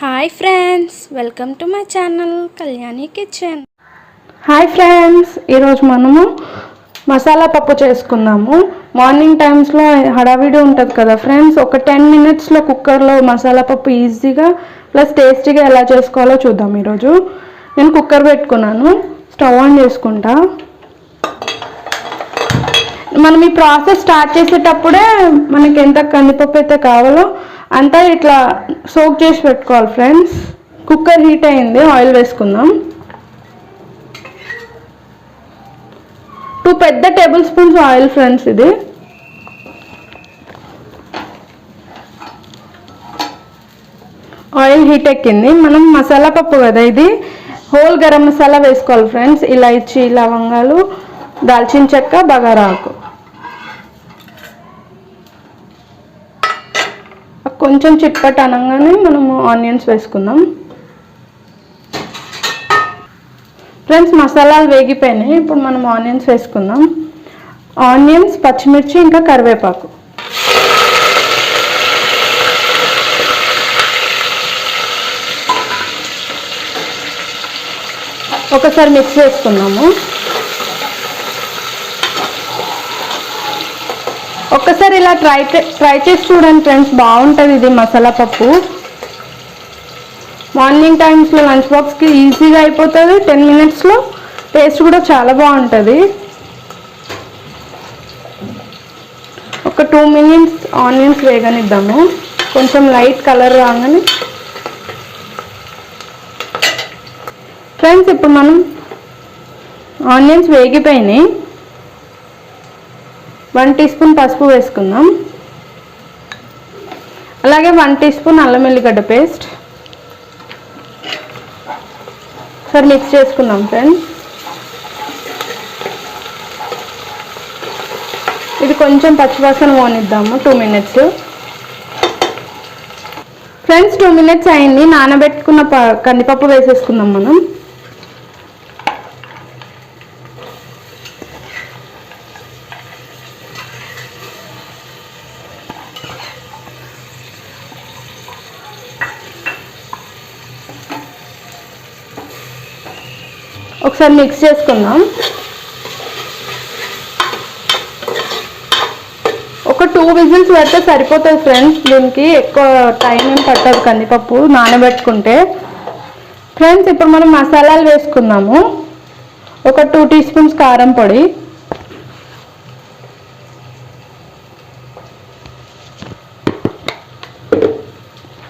Hi friends welcome to my channel Kalyani kitchen hi friends ఈరోజు మనము మసాలా పప్పు చేసుకుందాము. మార్నింగ్ టైమ్స్లో హడావిడి ఉంటుంది కదా ఫ్రెండ్స్ ఒక టెన్ మినిట్స్లో కుక్కర్లో మసాలా పప్పు ఈజీగా ప్లస్ టేస్టీగా ఎలా చేసుకోవాలో చూద్దాం ఈరోజు. నేను కుక్కర్ పెట్టుకున్నాను. స్టవ్ ఆన్ చేసుకుంటా. మనం ఈ ప్రాసెస్ స్టార్ట్ చేసేటప్పుడే మనకి ఎంత కందిపప్పు అయితే కావాలో అంతా ఇట్లా సోక్ చేసి పెట్టుకోవాలి ఫ్రెండ్స్ కుక్కర్ హీట్ అయింది ఆయిల్ వేసుకుందాం. టూ పెద్ద టేబుల్ స్పూన్స్ ఆయిల్ ఫ్రెండ్స్ ఇది. ఆయిల్ హీట్ ఎక్కింది. మనం మసాలా పప్పు కదా ఇది. హోల్ గరం మసాలా వేసుకోవాలి ఫ్రెండ్స్ ఇలాచి లవంగాలు దాల్చిన చెక్క బగారా కొంచెం చిట్పట్ అనగానే మనము ఆనియన్స్ వేసుకుందాం. ఫ్రెండ్స్ మసాలాలు వేగిపోయినాయి. ఇప్పుడు మనం ఆనియన్స్ వేసుకుందాం. ఆనియన్స్ పచ్చిమిర్చి ఇంకా కరివేపాకు. ఒకసారి మిక్స్ చేసుకుందాము. ఒక్కసారి ఇలా ట్రై ట్రై చేసి చూడండి ఫ్రెండ్స్ బాగుంటుంది ఇది మసాలా పప్పు. మార్నింగ్ టైమ్స్లో లంచ్ బాక్స్కి ఈజీగా అయిపోతుంది టెన్ మినిట్స్లో టేస్ట్ కూడా చాలా బాగుంటుంది. ఒక టూ మినిట్స్ ఆనియన్స్ వేగనిద్దాము. కొంచెం లైట్ కలర్ రాగానే. ఫ్రెండ్స్ ఇప్పుడు మనం ఆనియన్స్ వేగిపోయినాయి. వన్ టీ స్పూన్ పసుపు వేసుకుందాం. అలాగే వన్ టీ స్పూన్ అల్లం వెల్లిగడ్డ పేస్ట్. సరే మిక్స్ చేసుకుందాం ఫ్రెండ్స్. ఇది కొంచెం పచ్చివాసన పోనిద్దాము two minutes. Friends two minutes అయింది. నానబెట్టుకున్న ప కందిపప్పు వేసేసుకుందాం మనం. ఒకసారి మిక్స్ చేసుకుందాం. ఒక టూ విజిల్స్ పెడితే సరిపోతుంది ఫ్రెండ్స్. దీనికి ఎక్కువ టైం ఏం పట్టదు కందిపప్పు నానబెట్టుకుంటే. ఫ్రెండ్స్ ఇప్పుడు మనం మసాలాలు వేసుకుందాము. ఒక టూ టీ స్పూన్స్ కారం పొడి.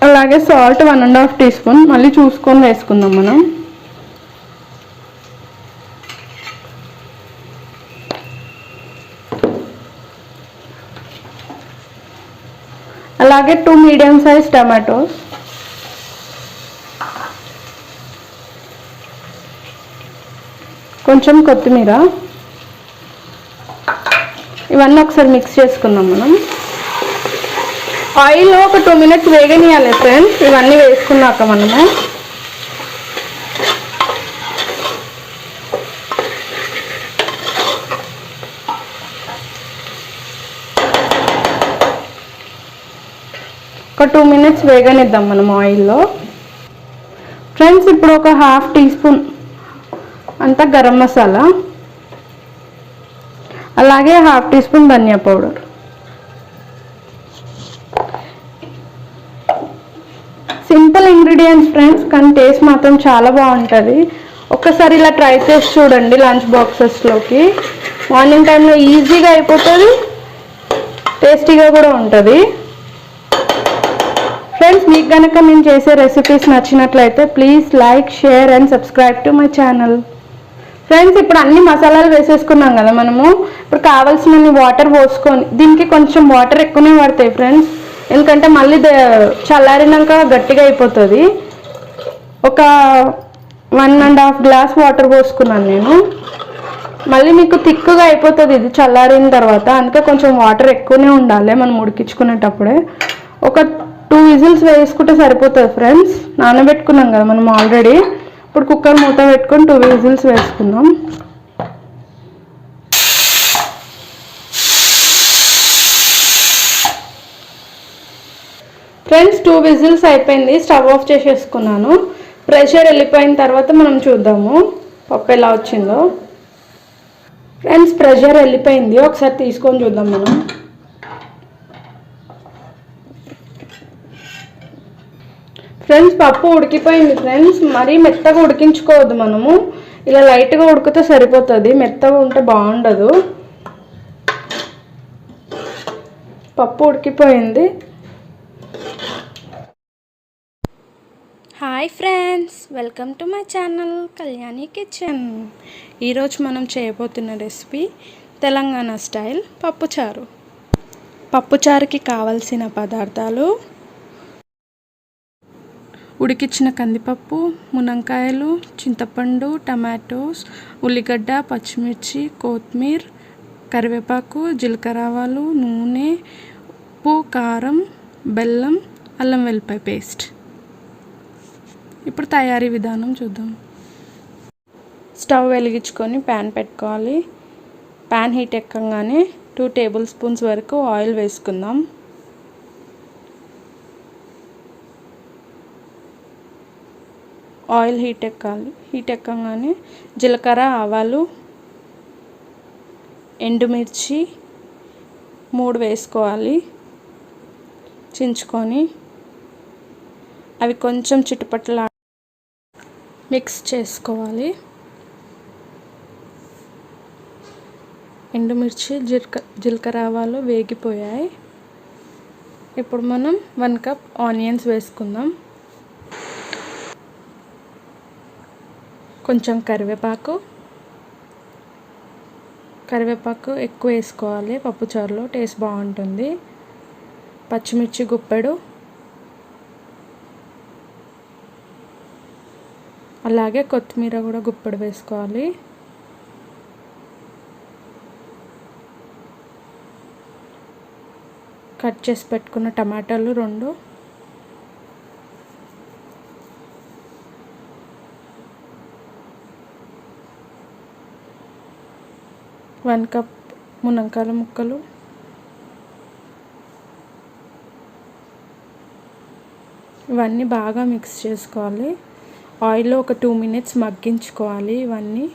అలాగే salt one and half tea spoon. మళ్ళీ చూసుకొని వేసుకుందాం మనం. అలాగే టూ మీడియం సైజ్ టమాటోస్ కొంచెం కొత్తిమీర. ఇవన్నీ ఒకసారి మిక్స్ చేసుకుందాం మనం. ఆయిల్లో ఒక టూ మినిట్స్ వేగనీయాలి ఫ్రెండ్స్ ఇవన్నీ వేసుకున్నాక మనము. ఒక టూ మినిట్స్ వేగనిద్దాం మనం ఆయిల్లో. ఫ్రెండ్స్ ఇప్పుడు ఒక హాఫ్ టీ స్పూన్ అంతా గరం మసాలా. అలాగే హాఫ్ టీ స్పూన్ ధనియా పౌడర్. సింపుల్ ఇంగ్రీడియంట్స్ ఫ్రెండ్స్ కానీ టేస్ట్ మాత్రం చాలా బాగుంటుంది. ఒక్కసారి ఇలా ట్రై చేసి చూడండి లంచ్ బాక్సెస్లోకి. మార్నింగ్ టైంలో ఈజీగా అయిపోతుంది టేస్టీగా కూడా ఉంటుంది. మీకు కనుక నేను చేసే రెసిపీస్ నచ్చినట్లయితే please like share and subscribe to my channel friends ఇప్పుడు అన్ని మసాలాలు వేసేసుకున్నాం కదా మనము. ఇప్పుడు కావాల్సినన్ని వాటర్ పోసుకొని దీనికి కొంచెం వాటర్ ఎక్కువనే పడతాయి ఫ్రెండ్స్ ఎందుకంటే మళ్ళీ ద- చల్లారినాక గట్టిగా అయిపోతుంది. ఒక one and half glass water పోసుకున్నాను నేను. మళ్ళీ మీకు థిక్గా అయిపోతుంది ఇది చల్లారిన తర్వాత. అందుకే కొంచెం వాటర్ ఎక్కువనే ఉండాలి మనం ఉడికించుకునేటప్పుడే. ఒక టూ విజిల్స్ వేసుకుంటే సరిపోతుంది ఫ్రెండ్స్ నానబెట్టుకున్నాం కదా మనం ఆల్రెడీ ఇప్పుడు కుక్కర్ మూత పెట్టుకొని టూ విజిల్స్ వేసుకుందాం. ఫ్రెండ్స్ టూ విజిల్స్ అయిపోయింది. స్టవ్ ఆఫ్ చేసేసుకున్నాను. ప్రెషర్ వెళ్ళిపోయిన తర్వాత మనం చూద్దాము. పప్పు ఎలా వచ్చిందో. ఫ్రెండ్స్ ప్రెషర్ వెళ్ళిపోయింది. ఒకసారి తీసుకొని చూద్దాం మనం. ఫ్రెండ్స్ పప్పు ఉడికిపోయింది ఫ్రెండ్స్. మరీ మెత్తగా ఉడికించుకోవద్దు మనము. ఇలా లైట్గా ఉడికితే సరిపోతుంది. మెత్తగా ఉంటే బాగుండదు. పప్పు ఉడికిపోయింది. Hi friends welcome to my channel Kalyani kitchen. ఈరోజు మనం చేయబోతున్న రెసిపీ తెలంగాణ స్టైల్ పప్పుచారు. పప్పుచారుకి కావలసిన పదార్థాలు ఉడికించిన కందిపప్పు మునంకాయలు చింతపండు టమాటోస్ ఉల్లిగడ్డ పచ్చిమిర్చి కొత్తిమీర కరివేపాకు జీలకర్ర ఆవాలు నూనె ఉప్పు కారం బెల్లం అల్లం వెల్లిపాయ పేస్ట్. ఇప్పుడు తయారీ విధానం చూద్దాం. స్టవ్ వెలిగించుకొని ప్యాన్ పెట్టుకోవాలి. ప్యాన్ హీట్ ఎక్కగానే టూ టేబుల్ స్పూన్స్ వరకు ఆయిల్ వేసుకుందాం. ఆయిల్ హీట్ ఎక్కాలి. హీట్ ఎక్కగానే జీలకర్ర ఆవాలు ఎండుమిర్చి మూడు వేసుకోవాలి. చించుకొని అవి కొంచెం చిటుపట్ల మిక్స్ చేసుకోవాలి. ఎండుమిర్చి జీలక జీలకర్ర ఆవాలు వేగిపోయాయి. ఇప్పుడు మనం వన్ కప్ ఆనియన్స్ వేసుకుందాం. కొంచెం కరివేపాకు. కరివేపాకు ఎక్కువ వేసుకోవాలి. పప్పుచారులో టేస్ట్ బాగుంటుంది. పచ్చిమిర్చి గుప్పెడు. అలాగే కొత్తిమీర కూడా గుప్పెడు వేసుకోవాలి. కట్ చేసి పెట్టుకున్న టమాటాలు రెండు. వన్ కప్ మునంకాల ముక్కలు. ఇవన్నీ బాగా మిక్స్ చేసుకోవాలి. ఆయిల్లో ఒక టూ మినిట్స్ మగ్గించుకోవాలి ఇవన్నీ.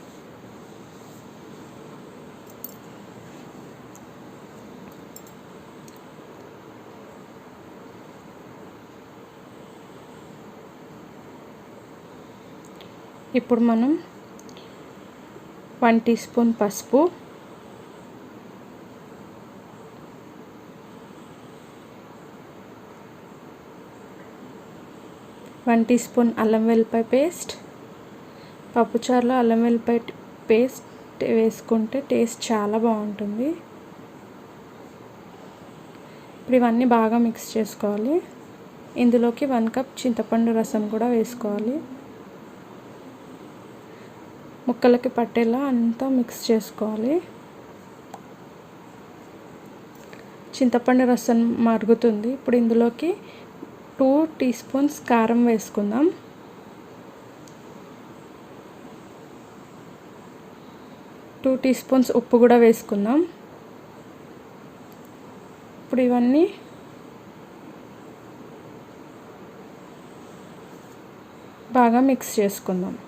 ఇప్పుడు మనం వన్ టీ స్పూన్ పసుపు వన్ టీ స్పూన్ అల్లం వెల్లిపాయ పేస్ట్ పప్పుచారులో అల్లం వెల్లిపాయ పేస్ట్ వేసుకుంటే టేస్ట్ చాలా బాగుంటుంది. ఇప్పుడు ఇవన్నీ బాగా మిక్స్ చేసుకోవాలి. ఇందులోకి వన్ కప్ చింతపండు రసం కూడా వేసుకోవాలి. ముక్కలకి పట్టేలా అంతా మిక్స్ చేసుకోవాలి. చింతపండు రసం మరుగుతుంది. ఇప్పుడు ఇందులోకి టూ టీ స్పూన్స్ కారం వేసుకుందాం. టూ టీ స్పూన్స్ ఉప్పు కూడా వేసుకుందాం. ఇప్పుడు ఇవన్నీ బాగా మిక్స్ చేసుకుందాం.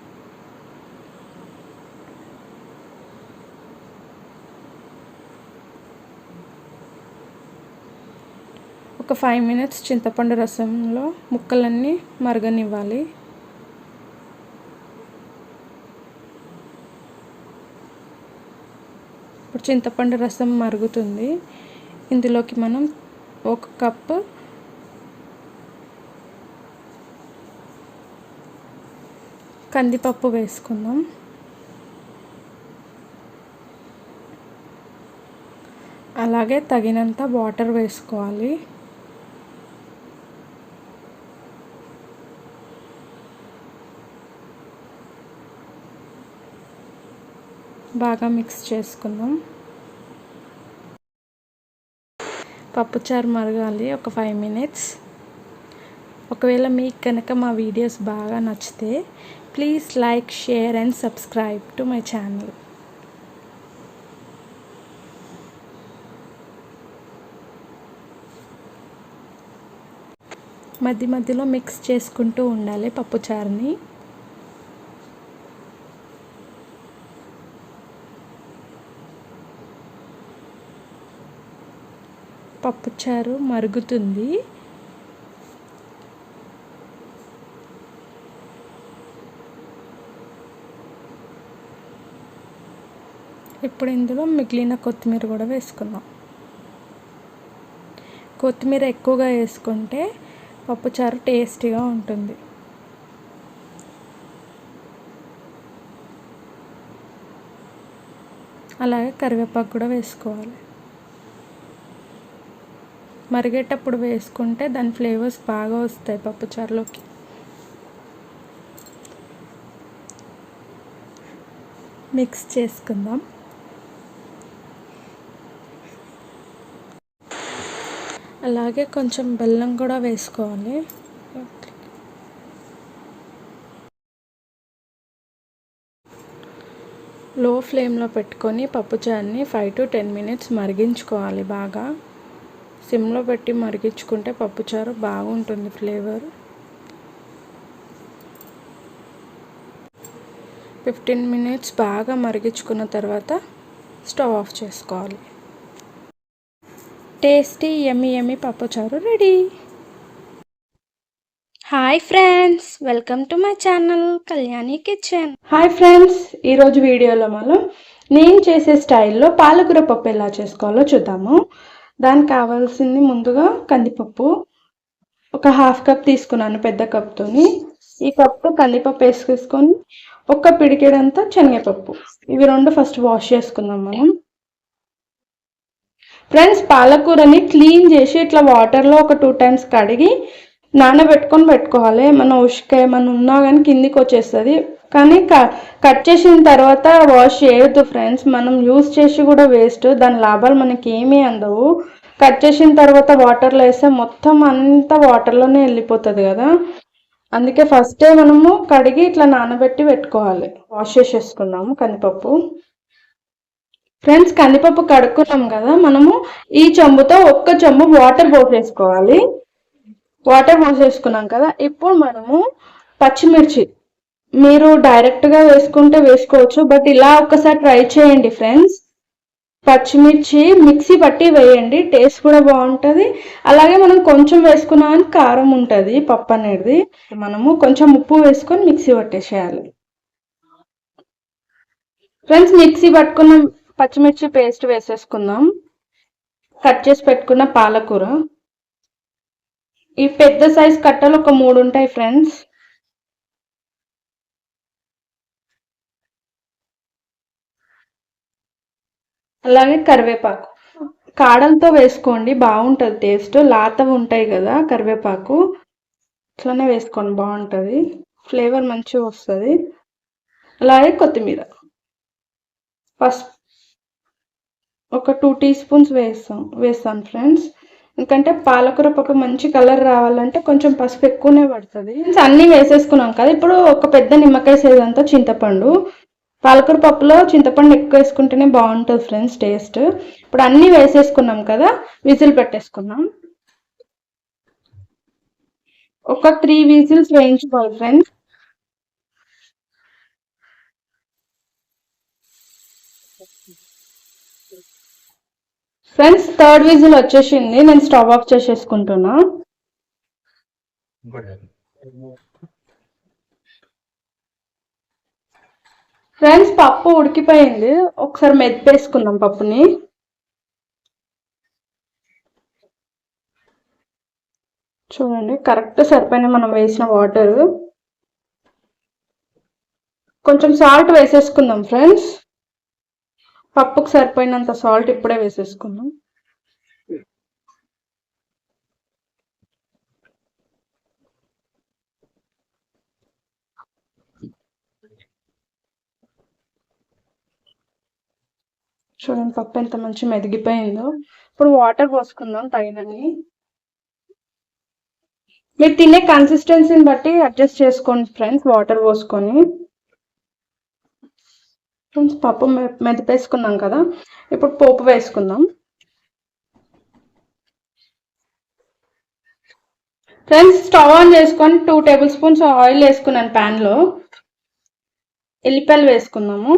ఒక ఫైవ్ మినిట్స్ చింతపండు రసంలో ముక్కలన్నీ మరగనివ్వాలి. ఇప్పుడు చింతపండు రసం మరుగుతుంది. ఇందులోకి మనం ఒక కప్పు కందిపప్పు వేసుకుందాం. అలాగే తగినంత వాటర్ వేసుకోవాలి. బాగా మిక్స్ చేసుకుందాం. పప్పుచారు మరగాలి ఒక ఫైవ్ మినిట్స్. ఒకవేళ మీకు కనుక మా వీడియోస్ బాగా నచ్చితే please like share and subscribe to my channel. మధ్య మధ్యలో మిక్స్ చేసుకుంటూ ఉండాలి పప్పుచారుని పప్పుచారు మరుగుతుంది. ఇప్పుడు ఇందులో మిగిలిన కొత్తిమీర కూడా వేసుకుందాం. కొత్తిమీర ఎక్కువగా వేసుకుంటే పప్పుచారు టేస్టీగా ఉంటుంది. అలాగే కరివేపాకు కూడా వేసుకోవాలి. మరిగేటప్పుడు వేసుకుంటే దాని ఫ్లేవర్స్ బాగా వస్తాయి పప్పుచారులోకి మిక్స్ చేసుకుందాం. అలాగే కొంచెం బెల్లం కూడా వేసుకోవాలి. లో ఫ్లేమ్లో పెట్టుకొని పప్పుచారుని ఫైవ్ టు టెన్ మినిట్స్ మరిగించుకోవాలి బాగా. సిమ్లో పెట్టి మరిగించుకుంటే పప్పుచారు బాగుంటుంది ఫ్లేవర్. ఫిఫ్టీన్ మినిట్స్ బాగా మరిగించుకున్న తర్వాత స్టవ్ ఆఫ్ చేసుకోవాలి. టేస్టీ ఎమ్మి ఎమ్మి పప్పుచారు ready. Hi friends welcome to my channel Kalyani kitchen. Hi friends ఈరోజు వీడియోలో మనం నేను చేసే స్టైల్లో పాలకూర పప్పు ఎలా చేసుకోవాలో చూద్దాము. దానికి కావాల్సింది ముందుగా కందిపప్పు. ఒక హాఫ్ కప్ తీసుకున్నాను పెద్ద కప్తోని ఈ కప్తో కందిపప్పు వేసుకొని ఒక్క పిడికేడంతా శనగపప్పు. ఇవి రెండు ఫస్ట్ వాష్ చేసుకుందాం మనం. ఫ్రెండ్స్ పాలకూరని క్లీన్ చేసి ఇట్లా వాటర్లో ఒక టూ టైమ్స్ కడిగి నానబెట్టుకొని పెట్టుకోవాలి. ఏమన్నా ఉష్క ఏమన్నా ఉన్నా కానీ కిందికి వచ్చేస్తుంది. కానీ కట్ చేసిన తర్వాత వాష్ చేయొద్దు ఫ్రెండ్స్ మనం యూస్ చేసి కూడా వేస్ట్ దాని లాభాలు మనకి ఏమీ అందవు. కట్ చేసిన తర్వాత వాటర్లో వేస్తే మొత్తం అంతా వాటర్లోనే వెళ్ళిపోతుంది కదా. అందుకే ఫస్టే మనము కడిగి ఇట్లా నానబెట్టి పెట్టుకోవాలి. వాష్ చేసేసుకున్నాము కందిపప్పు. ఫ్రెండ్స్ కందిపప్పు కడుక్కున్నాం కదా. మనము ఈ చెంబుతో ఒక్క చెంబు వాటర్ పోసేసుకోవాలి. వాటర్ పోసేసుకున్నాం కదా. ఇప్పుడు మనము పచ్చిమిర్చి మీరు డైరెక్ట్గా వేసుకుంటే వేసుకోవచ్చు బట్ ఇలా ఒక్కసారి ట్రై చేయండి ఫ్రెండ్స్. పచ్చిమిర్చి మిక్సీ పట్టి వేయండి టేస్ట్ కూడా బాగుంటుంది. అలాగే మనం కొంచెం వేసుకున్నా కారం ఉంటుంది పప్పు అనేది. మనము కొంచెం ఉప్పు వేసుకొని మిక్సీ పట్టేసేయాలి. ఫ్రెండ్స్ మిక్సీ పట్టుకున్న పచ్చిమిర్చి పేస్ట్ వేసేసుకుందాం. కట్ చేసి పెట్టుకున్న పాలకూర. ఈ పెద్ద సైజ్ కట్టలు ఒక మూడు ఉంటాయి ఫ్రెండ్స్. అలాగే కరివేపాకు. కాడలతో వేసుకోండి బాగుంటుంది టేస్ట్. లాతవి ఉంటాయి కదా కరివేపాకు. అట్లనే వేసుకోండి బాగుంటుంది. ఫ్లేవర్ మంచిగా వస్తుంది. అలాగే కొత్తిమీర. ఫస్ట్ ఒక టూ టీ స్పూన్స్ వేస్తాం వేస్తాను ఫ్రెండ్స్. ఎందుకంటే పాలకూర పప్పు మంచి కలర్ రావాలంటే కొంచెం పసుపు ఎక్కువనే పడుతుంది. అన్నీ వేసేసుకున్నాం కదా ఇప్పుడు ఒక పెద్ద నిమ్మకాయ సైజ్ అంతా చింతపండు. పాలకూర పప్పులో చింతపండు ఎక్కువ వేసుకుంటేనే బాగుంటుంది ఫ్రెండ్స్ టేస్ట్. ఇప్పుడు అన్నీ వేసేసుకున్నాం కదా విజిల్ పెట్టేసుకున్నాం ఒక త్రీ విజిల్స్ వేయించుకోవాలి ఫ్రెండ్స్. ఫ్రెండ్స్ థర్డ్ విజిల్ వచ్చేసింది నేను స్టవ్ ఆఫ్ చేసేసుకుంటున్నా. ఫ్రెండ్స్ పప్పు ఉడికిపోయింది. ఒకసారి మెత్తేసుకుందాం పప్పుని. చూడండి కరెక్ట్ సరిపోయినాయి మనం వేసిన వాటర్. కొంచెం సాల్ట్ వేసేసుకుందాం ఫ్రెండ్స్. పప్పుకు సరిపోయినంత సాల్ట్ ఇప్పుడే వేసేసుకుందాం. చూడండి పప్పు ఎంత మంచి మెదిగిపోయిందో. ఇప్పుడు వాటర్ పోసుకుందాం తగినని మీరు తినే కన్సిస్టెన్సీని బట్టి అడ్జస్ట్ చేసుకోండి ఫ్రెండ్స్ వాటర్ పోసుకొని. ఫ్రెండ్స్ పప్పు మెదిపేసుకున్నాం కదా. ఇప్పుడు పోపు వేసుకుందాం. ఫ్రెండ్స్ స్టవ్ ఆన్ చేసుకొని టూ టేబుల్ స్పూన్స్ ఆయిల్ వేసుకున్నాను ప్యాన్లో ఎల్లిపాయలు వేసుకుందాము.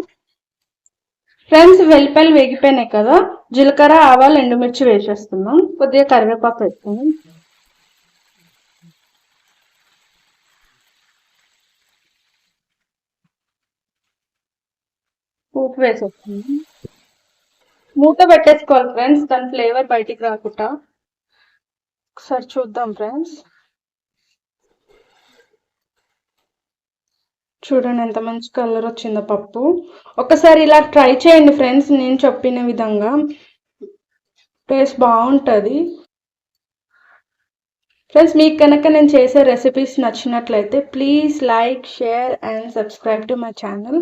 ఫ్రెండ్స్ వెల్లిపాయలు వేగిపోయినాయి కదా. జీలకర్ర ఆవాలు ఎండుమిర్చి వేసేస్తున్నాం. కొద్దిగా కరివేపాకు వేసుకుందాం. ఉప్పు వేసేస్తున్నాం మూత పెట్టేసుకోవాలి ఫ్రెండ్స్ దాని ఫ్లేవర్ బయటికి రాకుండా. ఒకసారి చూద్దాం ఫ్రెండ్స్. చూడండి ఎంత మంచి కలర్ వచ్చిందో పప్పు. ఒకసారి ఇలా ట్రై చేయండి ఫ్రెండ్స్ నేను చెప్పిన విధంగా. టేస్ట్ బాగుంటుంది. ఫ్రెండ్స్ మీకు కనుక నేను చేసే రెసిపీస్ నచ్చినట్లయితే please like share and subscribe to my channel.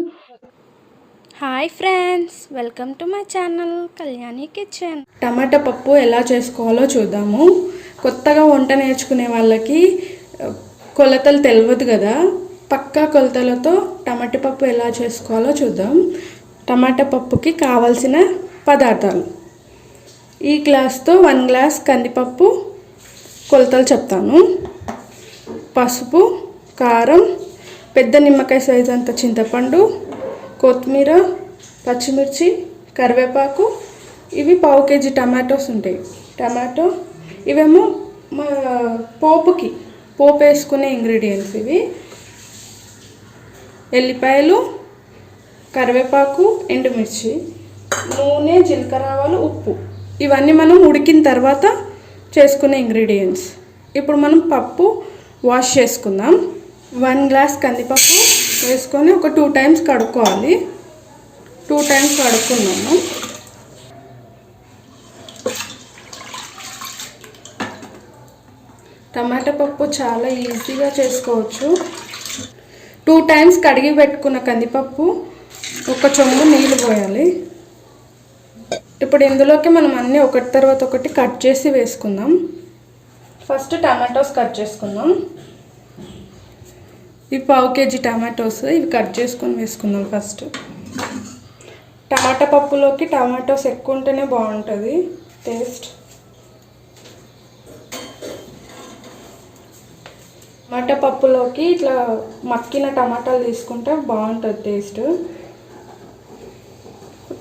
Hi friends welcome to my channel Kalyani kitchen. టమాటా పప్పు ఎలా చేసుకోవాలో చూద్దాము. కొత్తగా వంట నేర్చుకునే వాళ్ళకి కొలతలు తెలియదు కదా. పక్కా కొలతలతో టమాటా పప్పు ఎలా చేసుకోవాలో చూద్దాం. టమాటా పప్పుకి కావలసిన పదార్థాలు. ఈ గ్లాస్తో వన్ గ్లాస్ కందిపప్పు కొలతలు చెప్తాను. పసుపు కారం పెద్ద నిమ్మకాయ సైజ్ అంత చింతపండు కొత్తిమీర పచ్చిమిర్చి కరివేపాకు. ఇవి పావు కేజీ టమాటోస్ ఉంటాయి. టమాటో ఇవేమో మా పోపుకి పోపు వేసుకునే ఇంగ్రీడియంట్స్ ఇవి. ఎల్లిపాయలు కరివేపాకు ఎండుమిర్చి నూనె జీలకర్ర ఆవాలు ఉప్పు. ఇవన్నీ మనం ఉడికిన తర్వాత చేసుకునే ఇంగ్రీడియంట్స్ ఇప్పుడు మనం పప్పు వాష్ చేసుకుందాం. వన్ గ్లాస్ కందిపప్పు వేసుకొని ఒక టూ టైమ్స్ కడుక్కోవాలి. టూ టైమ్స్ కడుక్కున్నాము. టమాటా పప్పు చాలా ఈజీగా చేసుకోవచ్చు. టూ టైమ్స్ కడిగి పెట్టుకున్న కందిపప్పు ఒక చెంబు నీళ్ళు పోయాలి. ఇప్పుడు ఇందులోకి మనం అన్నీ ఒకటి తర్వాత ఒకటి కట్ చేసి వేసుకుందాం. ఫస్ట్ టమాటోస్ కట్ చేసుకుందాం. ఈ పావు కేజీ టమాటోస్ ఇవి కట్ చేసుకొని వేసుకుందాం ఫస్ట్. టమాటా పప్పులోకి టమాటోస్ ఎక్కువ ఉంటేనే బాగుంటుంది. టేస్ట్. టమాటా పప్పులోకి ఇట్లా మక్కిన టమాటాలు తీసుకుంటే బాగుంటుంది టేస్ట్.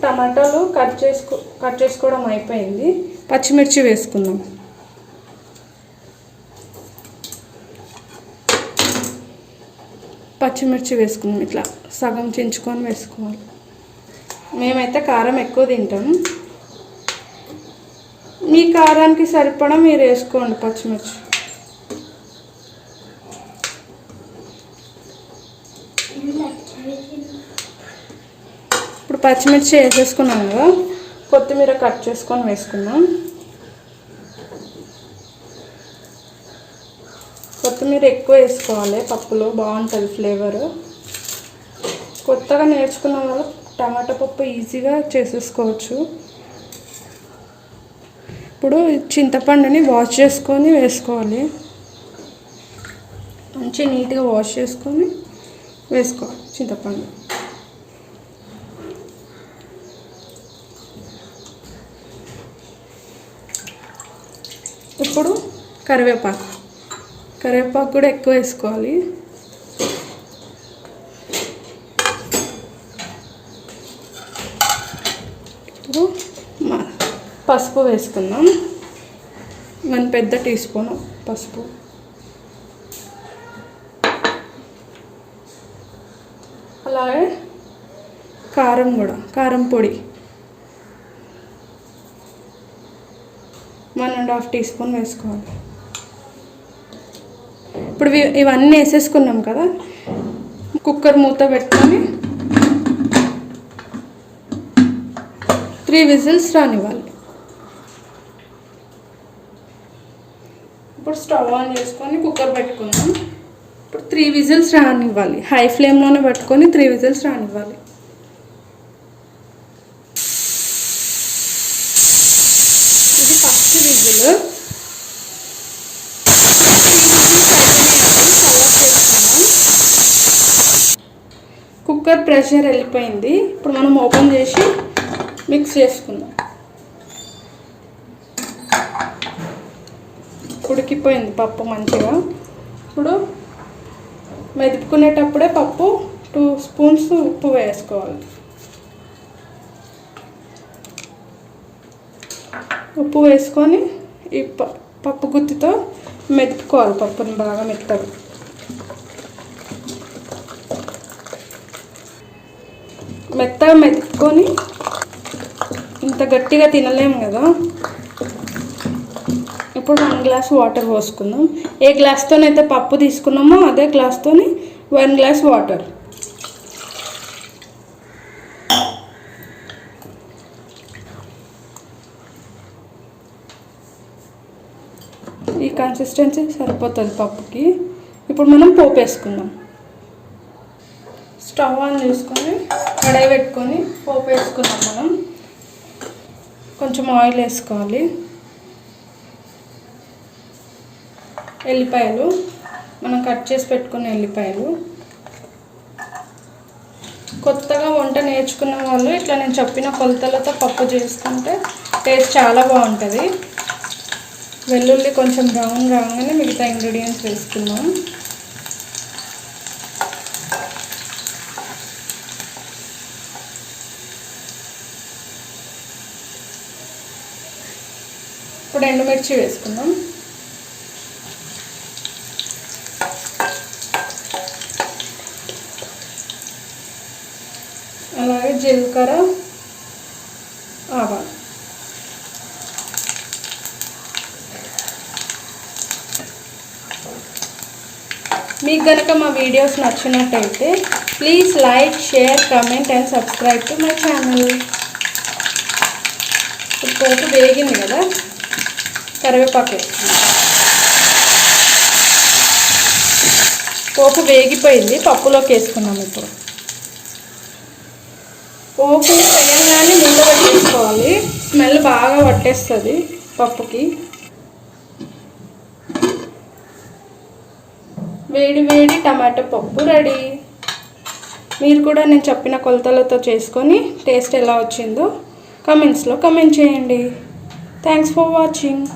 టమాటాలు కట్ చేసుకో కట్ చేసుకోవడం అయిపోయింది. పచ్చిమిర్చి వేసుకుందాం. పచ్చిమిర్చి వేసుకుందాం ఇట్లా. సగం చించుకొని వేసుకోవాలి. మేమైతే కారం ఎక్కువ తింటాం. మీ కారానికి సరిపడా మీరు వేసుకోండి పచ్చిమిర్చి ఇప్పుడు పచ్చిమిర్చి వేసేసుకున్నాం కదా కొత్తిమీర కట్ చేసుకొని వేసుకున్నాం కొత్తిమీర ఎక్కువ వేసుకోవాలి పప్పులో బాగుంటుంది ఫ్లేవర్. కొత్తగా నేర్చుకున్న వాళ్ళు టమాటా పప్పు ఈజీగా చేసేసుకోవచ్చు. ఇప్పుడు చింతపండుని వాష్ చేసుకొని వేసుకోవాలి. మంచి నీట్గా వాష్ చేసుకొని వేసుకోవాలి చింతపండు ఇప్పుడు కరివేపాకు. కరివేపాకు కూడా ఎక్కువ వేసుకోవాలి. ఇప్పుడు పసుపు వేసుకుందాం. మన పెద్ద టీ స్పూన్ పసుపు. అలాగే కారం కూడా కారం పొడి. One and half tea spoon వేసుకోవాలి. ఇప్పుడు ఇవన్నీ వేసేసుకున్నాం కదా. కుక్కర్ మూత పెట్టుకొని త్రీ విజిల్స్ రానివ్వాలి. ఇప్పుడు స్టవ్ ఆన్ చేసుకొని కుక్కర్ పెట్టుకుందాం. ఇప్పుడు త్రీ విజిల్స్ రానివ్వాలి. హై ఫ్లేమ్లోనే పెట్టుకొని త్రీ విజిల్స్ రానివ్వాలి ఇది ఫస్ట్ విజిల్ కుక్కర్ ప్రెషర్ వెళ్ళిపోయింది. ఇప్పుడు మనం ఓపెన్ చేసి మిక్స్ చేసుకుందాం. ఉడికిపోయింది పప్పు మంచిగా. ఇప్పుడు మెదుపుకునేటప్పుడే పప్పు టూ స్పూన్స్ ఉప్పు వేసుకోవాలి. ఉప్పు వేసుకొని ఈ ప పప్పు గుత్తితో మెదుపుకోవాలి. పప్పుని బాగా మెత్తగా. మెత్తగా మెత్తుకొని ఇంత గట్టిగా తినలేము కదా. ఇప్పుడు వన్ గ్లాస్ వాటర్ పోసుకుందాం. ఏ గ్లాస్తోనైతే పప్పు తీసుకున్నామో అదే గ్లాస్తోని వన్ గ్లాస్ వాటర్. ఈ కన్సిస్టెన్సీ సరిపోతుంది పప్పుకి. ఇప్పుడు మనం పోపు వేసుకుందాం స్టవ్ ఆన్ చేసుకొని కడాయి పెట్టుకొని పోపు వేసుకున్నాం మనం. కొంచెం ఆయిల్ వేసుకోవాలి. ఎల్లిపాయలు మనం కట్ చేసి పెట్టుకున్న ఎల్లిపాయలు. కొత్తగా వంట నేర్చుకున్న వాళ్ళు ఇట్లా నేను చెప్పిన కొలతలతో పప్పు చేసుకుంటే టేస్ట్ చాలా బాగుంటుంది. వెల్లుల్లి కొంచెం బ్రౌన్ రాగానే మిగతా ఇంగ్రీడియంట్స్ వేసుకుందాం. ఇప్పుడు ఎండుమిర్చి వేసుకుందాం. అలాగే జీలకర్ర ఆవాలు. మీకు కనుక మా వీడియోస్ నచ్చినట్టయితే please like share comment and subscribe to my channel. ఇప్పుడు వేగింది కదా? కరివేపాకు. వేసుకుందాం పోపు వేగిపోయింది పప్పులోకి వేసుకున్నాం ఇప్పుడు. పోపు వేయగానే ముందు పెట్టేసుకోవాలి స్మెల్ బాగా పట్టేస్తుంది పప్పుకి. వేడి వేడి టమాటో పప్పు రెడీ. మీరు కూడా నేను చెప్పిన కొలతలతో చేసుకొని టేస్ట్ ఎలా వచ్చిందో కమెంట్స్లో కమెంట్ చేయండి. Thanks for watching